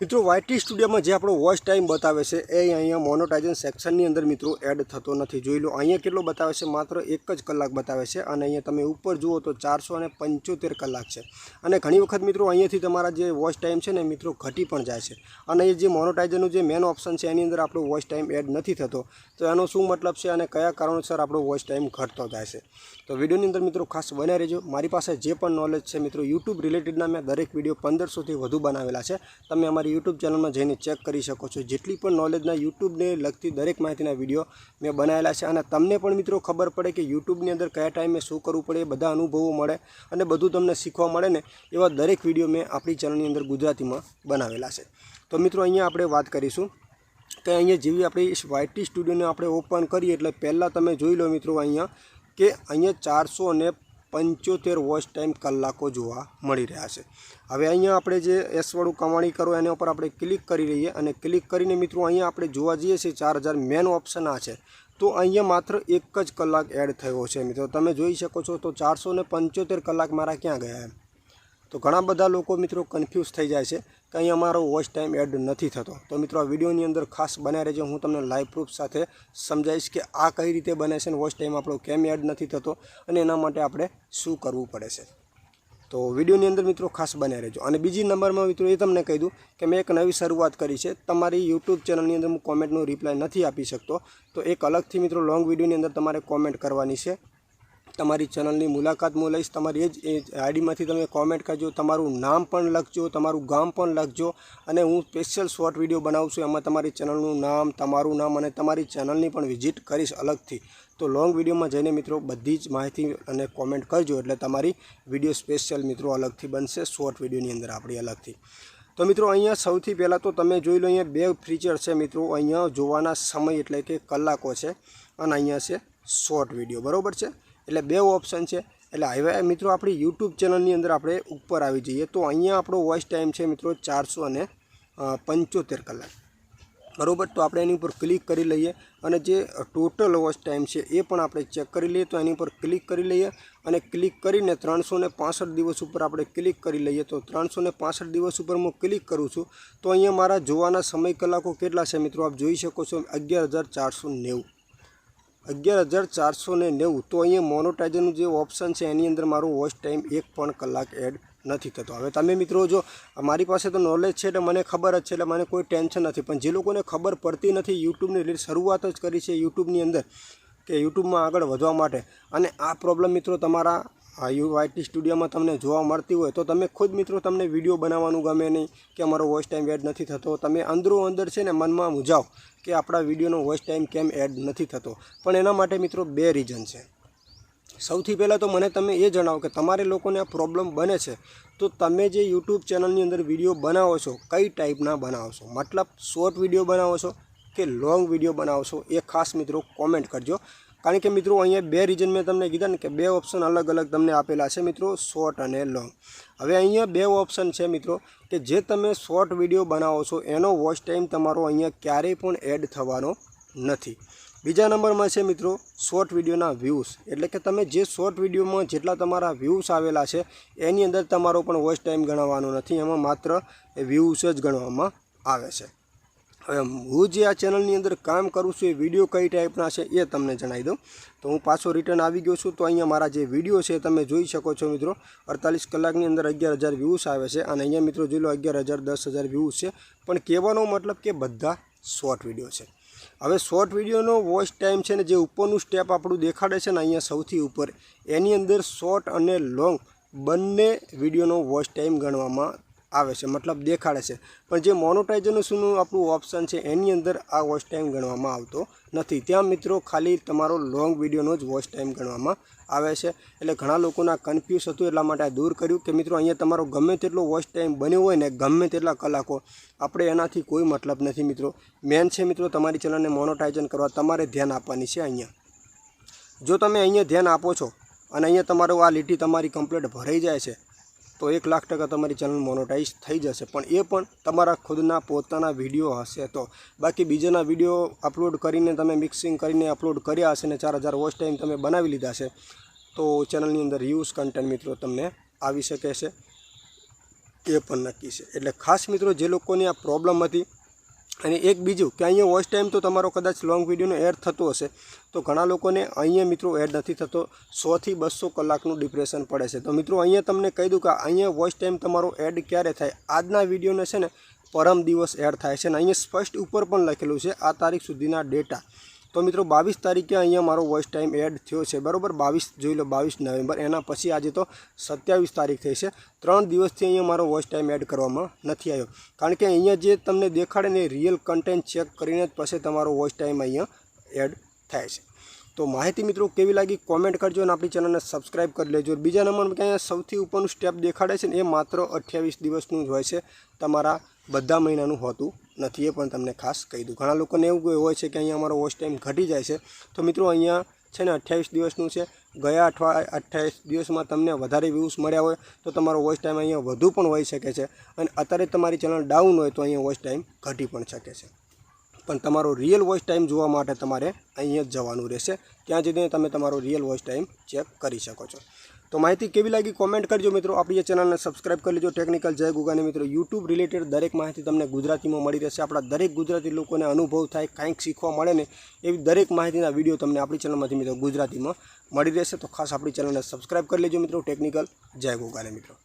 મિત્રો વાયટી સ્ટુડિયોમાં જે આપણો વોચ ટાઈમ બતાવે છે, એ અહીંયા મોનોટાઇઝન સેક્શનની અંદર મિત્રો એડ થતો નથી. જોઈ લો, અહીંયા કેટલો બતાવે છે? માત્ર એક જ કલાક બતાવે છે અને અહીંયા તમે ઉપર જુઓ તો ચારસો કલાક છે. અને ઘણી વખત મિત્રો અહીંયાથી તમારા જે વોચ ટાઈમ છે ને મિત્રો ઘટી પણ જાય છે. અને એ જે મોનોટાઇઝરનું જે મેન ઓપ્શન છે, એની અંદર આપણો વોચ ટાઈમ એડ નથી થતો. તો એનો શું મતલબ છે અને કયા કારણોસર આપણો વોચ ટાઈમ ઘટતો જાય છે? તો વિડીયોની અંદર મિત્રો ખાસ બન્યા રહેજો. મારી પાસે જે પણ નોલેજ છે મિત્રો યુટ્યુબ રિલેટેડના મેં દરેક વીડિયો પંદરસોથી વધુ બનાવેલા છે. તમે અમારી યુટ્યુબ ચેનલમાં જઈને ચેક કરી શકો છો. જેટલી પણ નોલેજના યુટ્યુબને લગતી દરેક માહિતીના વીડિયો મેં બનાવેલા છે અને તમને પણ મિત્રો ખબર પડે કે યુટ્યુબની અંદર કયા ટાઈમે શું કરવું પડે બધા અનુભવો મળે અને બધું તમને શીખવા મળે ને એવા દરેક વીડિયો મેં આપણી ચેનલની અંદર ગુજરાતીમાં બનાવેલા છે. તો મિત્રો અહીંયા આપણે વાત કરીશું કે અહીંયા જેવી આપણી વાયટી સ્ટુડિયોને આપણે ઓપન કરીએ એટલે પહેલાં તમે જોઈ લો મિત્રો અહીંયા કે અહીંયા ચારસો અને પંચોતેર વોચ ટાઈમ કલાકો જોવા મળી રહ્યા છે. હવે અહીંયા આપણે જે એસવાળું કમાણી કરો, એના ઉપર આપણે ક્લિક કરી રહીએ અને ક્લિક કરીને મિત્રો અહીંયા આપણે જોવા જઈએ છીએ ચાર હજાર મેન ઓપ્શન આ છે. તો અહીંયા માત્ર એક જ કલાક એડ થયો છે મિત્રો. તમે જોઈ શકો છો તો ચારસો કલાક મારા ક્યાં ગયા એમ. તો ઘણા બધા લોકો મિત્રો કન્ફ્યુઝ થઈ જાય છે કે અહીં અમારો વોચ ટાઈમ એડ નથી થતો. તો મિત્રો, આ વિડીયોની અંદર ખાસ બનાવી રહેજો હું તમને લાઈવ પ્રૂફ સાથે સમજાવીશ કે આ કઈ રીતે બને છે અને વોચ ટાઈમ આપણો કેમ એડ નથી થતો અને એના માટે આપણે શું કરવું પડે છે. તો વિડીયોની અંદર મિત્રો ખાસ બન્યા રહેજો અને બીજી નંબરમાં મિત્રો એ તમને કહી દઉં કે મેં એક નવી શરૂઆત કરી છે. તમારી યુટ્યુબ ચેનલની અંદર હું કોમેન્ટનો રિપ્લાય નથી આપી શકતો. તો એક અલગથી મિત્રો લોંગ વિડીયોની અંદર તમારે કોમેન્ટ કરવાની છે. તમારી ચેનલની મુલાકાત હું લઈશ. તમારી એ જ આઈડીમાંથી તમે કોમેન્ટ કરજો. તમારું નામ પણ લખજો, તમારું ગામ પણ લખજો અને હું સ્પેશિયલ શોર્ટ વીડિયો બનાવું છું. એમાં તમારી ચેનલનું નામ, તમારું નામ અને તમારી ચેનલની પણ વિઝિટ કરીશ અલગથી. તો લોંગ વિડીયોમાં જઈને મિત્રો બધી જ માહિતી અને કોમેન્ટ કરજો. એટલે તમારી વીડિયો સ્પેશિયલ મિત્રો અલગથી બનશે. શોર્ટ વિડીયોની અંદર આપણી અલગથી. તો મિત્રો અહીંયા સૌથી પહેલાં તો તમે જોઈ લો અહીંયા બે ફીચર છે મિત્રો. અહીંયા જોવાના સમય એટલે કે કલાકો છે અને અહીંયા છે શોર્ટ વીડિયો બરાબર છે? એટલે બે ઓપ્શન છે. એટલે હવે મિત્રો આપણી યુટ્યુબ ચેનલની અંદર આપણે ઉપર આવી જઈએ. તો અહીંયા આપણો વોઇસ ટાઈમ છે મિત્રો ચારસો અને પંચોતેર કલાક. બરાબર? તો આપણે એની ઉપર ક્લિક કરી લઈએ અને જે ટોટલ વોચ ટાઈમ છે એ પણ આપણે ચેક કરી લઈએ. તો એની ઉપર ક્લિક કરી લઈએ અને ક્લિક કરીને ત્રણસો દિવસ ઉપર આપણે ક્લિક કરી લઈએ. તો ત્રણસો દિવસ ઉપર હું ક્લિક કરું છું. તો અહીંયા મારા જોવાના સમય કલાકો કેટલા છે મિત્રો? આપ જોઈ શકો છો અગિયાર હજાર ચારસો નેવું. અગિયાર હજાર ચારસો ને નેવું. તો અહીંયા મોનોટાઇઝરનું જે ઓપ્શન છે, એની અંદર મારું વોચ ટાઈમ એક પણ કલાક એડ નથી થતો. હવે તમે મિત્રો જો, મારી પાસે તો નોલેજ છે એટલે મને ખબર જ છે, એટલે મને કોઈ ટેન્શન નથી. પણ જે લોકોને ખબર પડતી નથી યુટ્યુબની રિલે- શરૂઆત જ કરી છે યુટ્યુબની અંદર કે યુટ્યુબમાં આગળ વધવા માટે. અને આ પ્રોબ્લેમ મિત્રો તમારા આ યુ વાયટી સ્ટુડિયોમાં તમને જોવા મળતી હોય તો તમે ખુદ મિત્રો તમને વીડિયો બનાવવાનું ગમે નહીં કે અમારો વોઇસ ટાઈમ એડ નથી થતો, તમે અંદરો અંદર છે ને મનમાં મૂંઝાવ કે આપણા વિડીયોનો વોઇસ ટાઈમ કેમ એડ નથી થતો. પણ એના માટે મિત્રો બે રીઝન છે. સૌથી પહેલાં તો મને તમે એ જણાવો કે તમારે લોકોને આ પ્રોબ્લેમ બને છે, તો તમે જે યુટ્યુબ ચેનલની અંદર વીડિયો બનાવો છો, કઈ ટાઈપના બનાવો છો? મતલબ શોર્ટ વીડિયો બનાવો છો કે લોંગ વીડિયો બનાવો છો? એ ખાસ મિત્રો કોમેન્ટ કરજો. કારણ કે મિત્રો, અહીંયા બે રીજન મેં તમને કીધા ને કે બે ઓપ્શન અલગ અલગ તમને આપેલા છે મિત્રો શોર્ટ અને લોંગ હવે અહીંયા બે ઓપ્શન છે મિત્રો, કે જે તમે શોર્ટ વીડિયો બનાવો છો, એનો વોચ ટાઈમ તમારો અહીંયા ક્યારેય પણ એડ થવાનો નથી. બીજા નંબરમાં છે મિત્રો શોર્ટ વિડીયોના વ્યૂઝ એટલે કે તમે જે શોર્ટ વિડીયોમાં જેટલા તમારા વ્યૂઝ આવેલા છે, એની અંદર તમારો પણ વોચ ટાઈમ ગણવાનો નથી. એમાં માત્ર વ્યૂઝ જ ગણવામાં આવે છે. હવે હું જે આ ચેનલની અંદર કામ કરું છું એ વીડિયો કઈ ટાઈપના છે એ તમને જણાવી દઉં. તો હું પાછો રિટર્ન આવી ગયો છું તો અહીંયા મારા જે વીડિયો છે તમે જોઈ શકો છો મિત્રો. અડતાલીસ કલાકની અંદર અગિયાર હજાર વ્યૂઝ આવે છે અને અહીંયા મિત્રો જોઈ લો અગિયાર હજાર, દસ હજાર વ્યૂઝ છે. પણ કહેવાનો મતલબ કે બધા શોર્ટ વીડિયો છે. હવે શોર્ટ વિડીયોનો વોચ ટાઈમ છે ને જે ઉપરનું સ્ટેપ આપણું દેખાડે છે ને અહીંયા સૌથી ઉપર, એની અંદર શોર્ટ અને લોંગ બંને વિડીયોનો વોચ ટાઈમ ગણવામાં આવે છે, મતલબ દેખાડે છે. પણ જે મોનોટાઇઝરનું આપણું ઓપ્શન છે, એની અંદર આ વોચ ટાઈમ ગણવામાં આવતો નથી. ત્યાં મિત્રો ખાલી તમારો લોંગ વિડીયોનો જ વોચ ટાઈમ ગણવામાં આવે છે. એટલે ઘણા લોકોના કન્ફ્યુઝ હતું, એટલા માટે દૂર કર્યું કે મિત્રો અહીંયા તમારો ગમે તેટલો વોચ ટાઈમ બન્યો હોય ને, ગમે તેટલા કલાકો, આપણે એનાથી કોઈ મતલબ નથી મિત્રો. મેન છે મિત્રો તમારી ચેનલને મોનોટાઇઝન કરવા, તમારે ધ્યાન આપવાની છે અહીંયા. જો તમે અહીંયા ધ્યાન આપો છો અને અહીંયા તમારો આ લીટી તમારી કમ્પ્લીટ ભરાઈ જાય છે તો એક લાખ ટકા તમારી ચેનલ મોનોટાઈઝ થઈ જશે. પણ એ પણ તમારા ખુદના પોતાના વીડિયો હશે તો. બાકી બીજાના વીડિયો અપલોડ કરીને તમે મિક્સિંગ કરીને અપલોડ કર્યા હશે ને ચાર હજાર વોચ ટાઈમ તમે બનાવી લીધા છે તો ચેનલની અંદર યુઝ કન્ટેન્ટ મિત્રો તમને આવી શકે છે. એ પણ નક્કી છે. એટલે ખાસ મિત્રો, જે લોકોની આ પ્રોબ્લેમ હતી અને એક બીજું કે અહીંયા વોચ ટાઈમ તો તમારો કદાચ લોંગ વિડીયોનો એડ થતો હશે. તો ઘણા લોકોને અહીંયા મિત્રો એડ નથી થતો. સોથી બસો કલાકનું ડિપ્રેશન પડે છે. તો મિત્રો અહીંયા તમને કહી દઉં કે અહીંયા વોચ ટાઈમ તમારો એડ ક્યારે થાય? આજના વિડીયોને છે ને પરમ દિવસ એડ થાય છે. અને અહીંયા સ્પષ્ટ ઉપર પણ લખેલું છે, આ તારીખ સુધીના ડેટા તો મિત્રો બાવીસ તારીખે અહીંયા મારો વોઇસ ટાઈમ એડ થયો છે. બરાબર? બાવીસ જોઈ લો, બાવીસ નવેમ્બર. એના પછી આજે તો સત્યાવીસ તારીખ થઈ છે. ત્રણ દિવસથી અહીંયા મારો વોઇસ ટાઈમ એડ કરવામાં નથી આવ્યો. કારણ કે અહીંયા જે તમને દેખાડે ને રિયલ કન્ટેન્ટ ચેક કરીને જ પછી તમારો વોઇસ ટાઈમ અહીંયા એડ થાય છે. તો માહિતી મિત્રો કેવી લાગી કોમેન્ટ કરજો અને આપણી ચેનલને સબસ્ક્રાઇબ કરી લેજો. બીજા નંબર અહીંયા સૌથી ઉપરનું સ્ટેપ દેખાડે છે ને એ માત્ર અઠ્યાવીસ દિવસનું જ હોય છે તમારા બધા મહિનાનું હોતું નથી એ પણ તમને ખાસ કહી દઉં. ઘણા લોકોને એવું હોય છે કે અહીંયા અમારો વોચ ટાઈમ ઘટી જાય છે. તો મિત્રો અહીંયા છે ને અઠ્યાવીસ દિવસનું છે. ગયા અઠવા, અઠ્યાવીસ દિવસમાં તમને વધારે વ્યૂઝ મળ્યા હોય તો તમારો વોચ ટાઈમ અહીંયા વધુ પણ હોઈ શકે છે. અને અત્યારે તમારી ચેનલ ડાઉન હોય તો અહીંયા વોચ ટાઈમ ઘટી પણ શકે છે. પણ તમારો રિયલ વોઇસ ટાઈમ જોવા માટે તમારે અહીંયા જ જવાનું રહેશે. ત્યાં જઈને તમે તમારો રિયલ વોઇસ ટાઈમ ચેક કરી શકો છો. તો માહિતી કેવી લાગી કોમેન્ટ કરજો મિત્રો. આપણી ચેનલને સબસ્ક્રાઇબ કરી લેજો. ટેકનિકલ જય ગુગાને મિત્રો. યુટ્યુબ રિલેટેડ દરેક માહિતી તમને ગુજરાતીમાં મળી રહેશે. આપણા દરેક ગુજરાતી લોકોને અનુભવ થાય, કાંઈક શીખવા મળે ને એવી દરેક માહિતીના વીડિયો તમને આપણી ચેનલમાંથી મિત્રો ગુજરાતીમાં મળી રહેશે. તો ખાસ આપણી ચેનલને સબસ્ક્રાઇબ કરી લેજો મિત્રો. ટેકનિકલ જય ગોગાને મિત્રો.